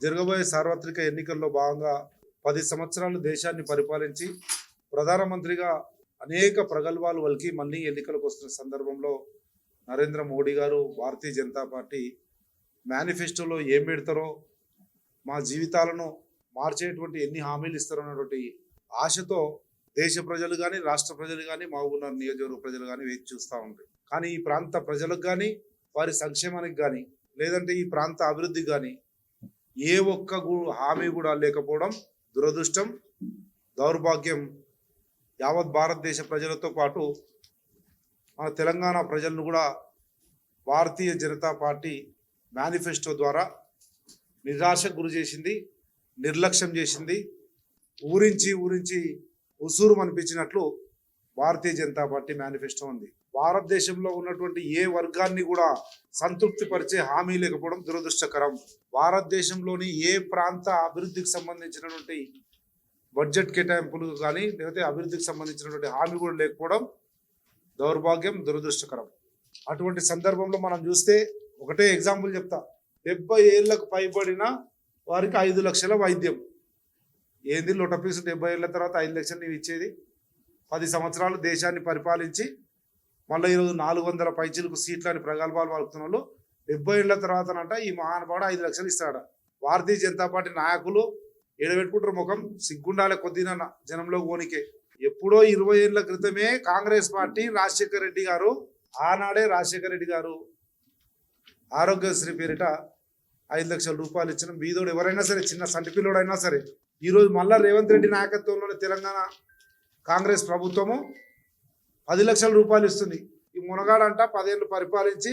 జరగబోయే సార్వత్రిక ఎన్నికల్లో భాగంగా పది సంవత్సరాలు దేశాన్ని పరిపాలించి ప్రధానమంత్రిగా అనేక ప్రగల్భాలు వలికి మళ్ళీ ఎన్నికలకు వస్తున్న సందర్భంలో నరేంద్ర మోడీ గారు భారతీయ జనతా పార్టీ మేనిఫెస్టోలో ఏం పెడతారో మా జీవితాలను మార్చేటువంటి ఎన్ని హామీలు ఇస్తారో అన్నటువంటి ఆశతో దేశ ప్రజలు కానీ రాష్ట్ర ప్రజలు కానీ మహబూబ్నగర్ నియోజకవర్గ ప్రజలు కానీ వేచి చూస్తూ ఉంటారు కానీ ఈ ప్రాంత ప్రజలకు కానీ వారి సంక్షేమానికి కానీ లేదంటే ఈ ప్రాంత అభివృద్ధికి కానీ ఏ ఒక్క హామీ కూడా లేకపోవడం దురదృష్టం. దౌర్భాగ్యం యావత్ భారతదేశ ప్రజలతో పాటు మన తెలంగాణ ప్రజలను కూడా భారతీయ జనతా పార్టీ మేనిఫెస్టో ద్వారా నిరాశకు గురి చేసింది నిర్లక్ష్యం చేసింది ఊరించి ఊరించి ఉసూరు అనిపించినట్లు భారతీయ జనతా పార్టీ మేనిఫెస్టో ఉంది. భారతదేశంలో ఉన్నటువంటి ఏ వర్గాన్ని కూడా సంతృప్తి పరిచే హామీ లేకపోవడం దురదృష్టకరం. భారతదేశంలోని ఏ ప్రాంత అభివృద్ధికి సంబంధించినటువంటి బడ్జెట్ కేటాయింపులు కానీ లేకపోతే అభివృద్ధికి సంబంధించినటువంటి హామీ కూడా లేకపోవడం దౌర్భాగ్యం దురదృష్టకరం. అటువంటి సందర్భంలో మనం చూస్తే ఒకటే ఎగ్జాంపుల్ చెప్తా. డెబ్బై ఏళ్ళకు పైబడిన వారికి ఐదు లక్షల వైద్యం. ఏంది లొటపీసు? డెబ్బై ఏళ్ళ తర్వాత ఐదు లక్షలు నీవు ఇచ్చేది? పది సంవత్సరాలు దేశాన్ని పరిపాలించి మళ్ళీ ఈరోజు నాలుగు వందల పైచీలకు సీట్లని ప్రగల్భాలు పలుకుతున్న వాళ్ళు డెబ్బై ఏళ్ళ తర్వాతనంట ఈ మహానుభావుడు ఐదు లక్షలు ఇస్తాడు భారతీయ జనతా పార్టీ నాయకులు ఎడబెట్టుకుంటారు ముఖం సిగ్గుండాలే కొద్దిన జనంలో కోనికే ఎప్పుడో ఇరవై ఏళ్ళ క్రితమే కాంగ్రెస్ పార్టీ రాజశేఖర్ రెడ్డి గారు ఆనాడే రాజశేఖర్ రెడ్డి గారు ఆరోగ్యశ్రీ పేరిట ఐదు లక్షల రూపాయలు ఇచ్చిన బీదోడు ఎవరైనా సరే చిన్న సంటి పిల్లోడైనా సరే. ఈరోజు మళ్ళా రేవంత్ రెడ్డి నాయకత్వంలోని తెలంగాణ కాంగ్రెస్ ప్రభుత్వము. పది లక్షల రూపాయలు ఇస్తుంది. ఈ మునగాడంట పదేళ్ళు పరిపాలించి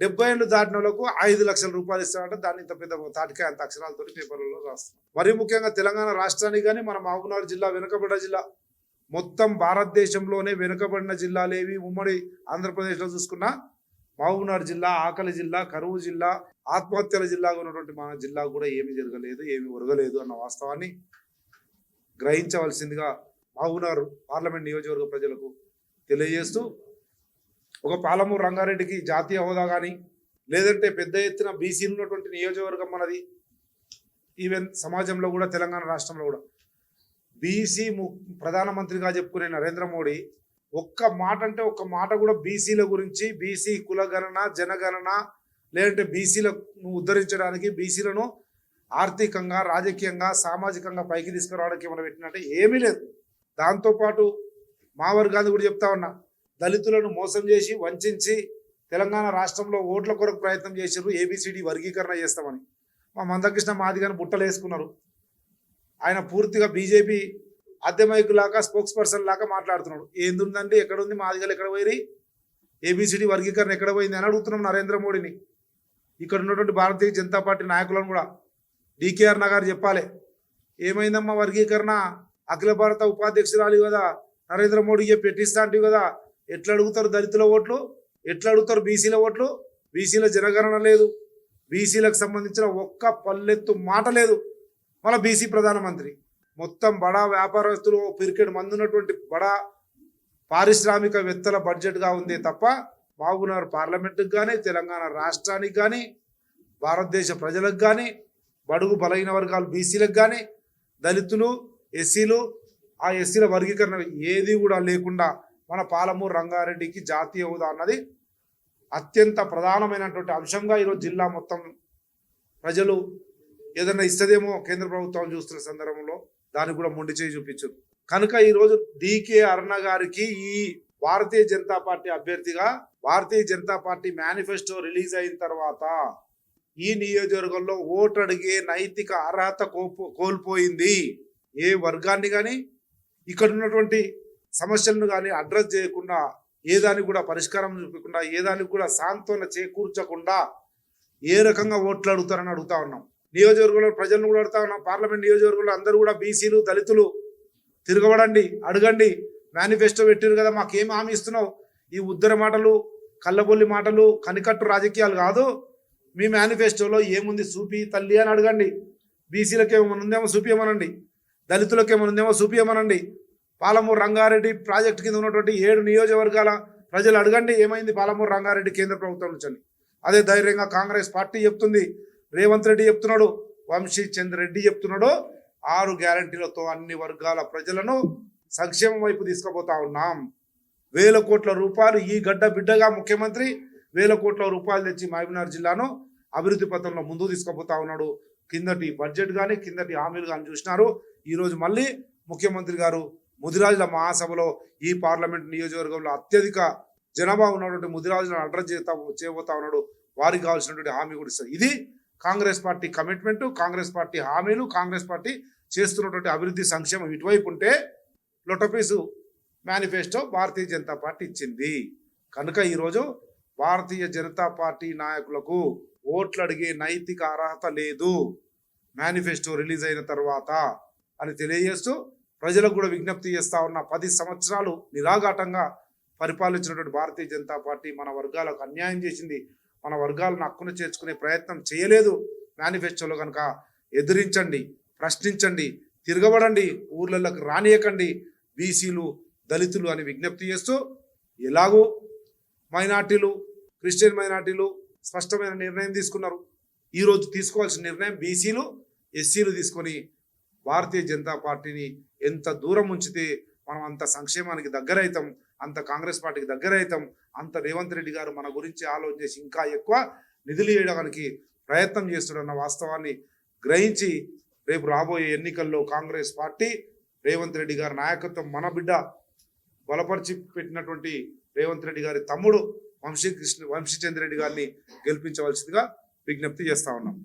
డెబ్బై ఏళ్ళు దాటిన వాళ్ళకు ఐదు లక్షల రూపాయలు ఇస్తారంట దాన్ని ఇంత పెద్ద తాటికాయ అంత అక్షరాలతో పేపర్లలో రాస్తాం మరీ ముఖ్యంగా తెలంగాణ రాష్ట్రానికి కానీ మన మహబూబ్నగర్ జిల్లా వెనుకబడ్డ జిల్లా మొత్తం భారతదేశంలోనే వెనుకబడిన జిల్లాలేవి ఉమ్మడి ఆంధ్రప్రదేశ్లో చూసుకున్నా మహబూబ్నగర్ జిల్లా ఆకలి జిల్లా కరువు జిల్లా ఆత్మహత్యల జిల్లాగా ఉన్నటువంటి మన జిల్లా కూడా ఏమి జరగలేదు ఏమీ ఒరగలేదు అన్న వాస్తవాన్ని గ్రహించవలసిందిగా మహబూబ్నగర్ పార్లమెంట్ నియోజకవర్గ ప్రజలకు తెలియజేస్తూ ఒక పాలమూరు రంగారెడ్డికి జాతీయ హోదా కానీ లేదంటే పెద్ద ఎత్తున బీసీలు ఉన్నటువంటి నియోజకవర్గం మనది ఈవెన్ సమాజంలో కూడా తెలంగాణ రాష్ట్రంలో కూడా. బీసీ ము ప్రధానమంత్రిగా చెప్పుకునే నరేంద్ర మోడీ ఒక్క మాట అంటే ఒక్క మాట కూడా బీసీల గురించి బీసీ కులగణన జనగణన లేదంటే బీసీలను ఉద్ధరించడానికి బీసీలను ఆర్థికంగా రాజకీయంగా సామాజికంగా పైకి తీసుకురావడానికి ఏమైనా పెట్టినట్టే ఏమీ లేదు. దాంతోపాటు మా వర్గాన్ని కూడా చెప్తా ఉన్నా దళితులను మోసం చేసి వంచి తెలంగాణ రాష్ట్రంలో ఓట్ల కొరకు ప్రయత్నం చేశారు ఏబిసిడి వర్గీకరణ చేస్తామని. మా మందకృష్ణ మాదిగాని బుట్టలు వేసుకున్నారు. ఆయన పూర్తిగా బీజేపీ అద్దెమైకు లాగా స్పోక్స్ పర్సన్ లాగా మాట్లాడుతున్నాడు. ఏందుందండి ఎక్కడ ఉంది మాదిగలు ఎక్కడ పోయి ఏబిసిడి వర్గీకరణ ఎక్కడ పోయింది అని అడుగుతున్నాం నరేంద్ర మోడీని. ఇక్కడ ఉన్నటువంటి భారతీయ జనతా పార్టీ నాయకులను కూడా డికేఆర్ నగర్ చెప్పాలి. ఏమైందమ్మా వర్గీకరణ? అఖిల భారత ఉపాధ్యక్షురాలు కదా నరేంద్ర మోడీ పెట్టిస్తా అంటే కదా? ఎట్లా అడుగుతారు దళితుల ఓట్లు? ఎట్లా అడుగుతారు బీసీల ఓట్లు? బీసీల జనగణన లేదు. బీసీలకు సంబంధించిన ఒక్క పల్లెత్తు మాట లేదు. మన బీసీ ప్రధానమంత్రి. మొత్తం బడా వ్యాపారస్తులు పిరికెడ్ మంది ఉన్నటువంటి బడా పారిశ్రామికవేత్తల బడ్జెట్గా ఉంది తప్ప మహబూబ్నగర్ పార్లమెంటుకు కానీ తెలంగాణ రాష్ట్రానికి కానీ భారతదేశ ప్రజలకు కానీ బడుగు బలహీన వర్గాలు బీసీలకు కానీ దళితులు ఎస్సీలు ఆ ఎస్సీల వర్గీకరణ ఏది కూడా లేకుండా మన పాలమూరు రంగారెడ్డికి జాతీయ హోదా అన్నది అత్యంత ప్రధానమైనటువంటి అంశంగా ఈరోజు జిల్లా మొత్తం ప్రజలు ఏదైనా ఇస్తుందేమో కేంద్ర ప్రభుత్వం చూస్తున్న సందర్భంలో దానికి కూడా మొండి చేయి చూపించారు. కనుక ఈరోజు డికే అరుణ గారికి ఈ భారతీయ జనతా పార్టీ అభ్యర్థిగా Bharatiya Janata party manifesto release అయిన తర్వాత ఈ నియోజకవర్గంలో ఓటు అడిగే నైతిక అర్హత కోల్పో కోల్పోయింది. ఏ వర్గాన్ని కానీ ఇక్కడ ఉన్నటువంటి సమస్యలను కానీ అడ్రస్ చేయకుండా ఏ దానికి కూడా పరిష్కారం చూపకుండా ఏ దానికి కూడా సాంత్వన చేకూర్చకుండా ఏ రకంగా ఓట్లు అడుగుతారని అడుగుతా ఉన్నాం. నియోజకవర్గంలో ప్రజలను కూడా అడుగుతా ఉన్నాం. పార్లమెంట్ నియోజకవర్గంలో అందరూ కూడా బీసీలు దళితులు తిరగబడండి అడగండి. మేనిఫెస్టో పెట్టారు కదా మాకేం హామీ ఇస్తున్నావు? ఈ ఉద్దర మాటలు కళ్ళబొల్లి మాటలు కనికట్టు రాజకీయాలు కాదు. మీ మేనిఫెస్టోలో ఏముంది? చూపి తల్లి అని అడగండి. బీసీలకు ఏమన్నా ఉందేమో చూపించమనండి దళితులకు ఏమైనా ఉందేమో చూపించమనండి పాలమూరు రంగారెడ్డి ప్రాజెక్టు కింద ఉన్నటువంటి ఏడు నియోజకవర్గాల ప్రజలు అడగండి ఏమైంది పాలమూరు రంగారెడ్డి కేంద్ర ప్రభుత్వం నుంచి అదే ధైర్యంగా కాంగ్రెస్ పార్టీ చెప్తుంది. రేవంత్ రెడ్డి చెప్తున్నాడు వంశీ చంద్ర రెడ్డి చెప్తున్నాడు ఆరు గ్యారంటీలతో అన్ని వర్గాల ప్రజలను సంక్షేమం వైపు తీసుకుపోతా ఉన్నాం. వేల కోట్ల రూపాయలు ఈ గడ్డ బిడ్డగా ముఖ్యమంత్రి వేల కోట్ల రూపాయలు తెచ్చి మహబూబ్నగర్ జిల్లాను అభివృద్ధి పథంలో ముందుకు తీసుకుపోతా ఉన్నాడు. కిందటి బడ్జెట్ కానీ కిందటి హామీలు కానీ చూసినారు. ఈరోజు మళ్ళీ ముఖ్యమంత్రి గారు ముదిరాజుల మహాసభలో ఈ పార్లమెంట్ నియోజకవర్గంలో అత్యధిక జనాభా ఉన్నటువంటి ముదిరాజులను అడ్రస్ చేస్తా చేయబోతా ఉన్నాడు. వారికి కావాల్సినటువంటి హామీ కూడా ఇస్తారు. ఇది Congress party commitment Congress party హామీలు కాంగ్రెస్ పార్టీ చేస్తున్నటువంటి అభివృద్ధి సంక్షేమం ఇటువైపు ఉంటే లొటపీసు మేనిఫెస్టో భారతీయ జనతా పార్టీ ఇచ్చింది. కనుక ఈరోజు భారతీయ జనతా పార్టీ నాయకులకు ఓట్లు అడిగే నైతిక అర్హత లేదు. మేనిఫెస్టో రిలీజ్ అయిన తర్వాత అని తెలియజేస్తూ ప్రజలకు కూడా విజ్ఞప్తి చేస్తా ఉన్న పది సంవత్సరాలు నిరాఘాటంగా పరిపాలించినటువంటి భారతీయ జనతా పార్టీ మన వర్గాలకు అన్యాయం చేసింది. మన వర్గాలను హక్కును చేర్చుకునే ప్రయత్నం చేయలేదు. మేనిఫెస్టోలో కనుక ఎదిరించండి ప్రశ్నించండి తిరగబడండి ఊర్లలోకి రానియకండి బీసీలు దళితులు అని విజ్ఞప్తి చేస్తూ ఎలాగూ మైనార్టీలు క్రిస్టియన్ మైనార్టీలు స్పష్టమైన నిర్ణయం తీసుకున్నారు. ఈరోజు తీసుకోవాల్సిన నిర్ణయం బీసీలు ఎస్సీలు తీసుకొని భారతీయ జనతా పార్టీని ఎంత దూరం ఉంచితే మనం అంత సంక్షేమానికి దగ్గర అవుతాం అంత కాంగ్రెస్ పార్టీకి దగ్గర అవుతాం అంత రేవంత్ రెడ్డి గారు మన గురించి ఆలోచన చేసి ఇంకా ఎక్కువ నిధులు వేయడానికి ప్రయత్నం చేస్తున్న వాస్తవాన్ని గ్రహించి రేపు రాబోయే ఎన్నికల్లో కాంగ్రెస్ పార్టీ రేవంత్ రెడ్డి గారి నాయకత్వం మన బిడ్డ బలపరిచి పెట్టినటువంటి రేవంత్ రెడ్డి గారి తమ్ముడు వంశీ కృష్ణ వంశీచంద్ర రెడ్డి గారిని గెలిపించవలసిందిగా విజ్ఞప్తి చేస్తా ఉన్నాం.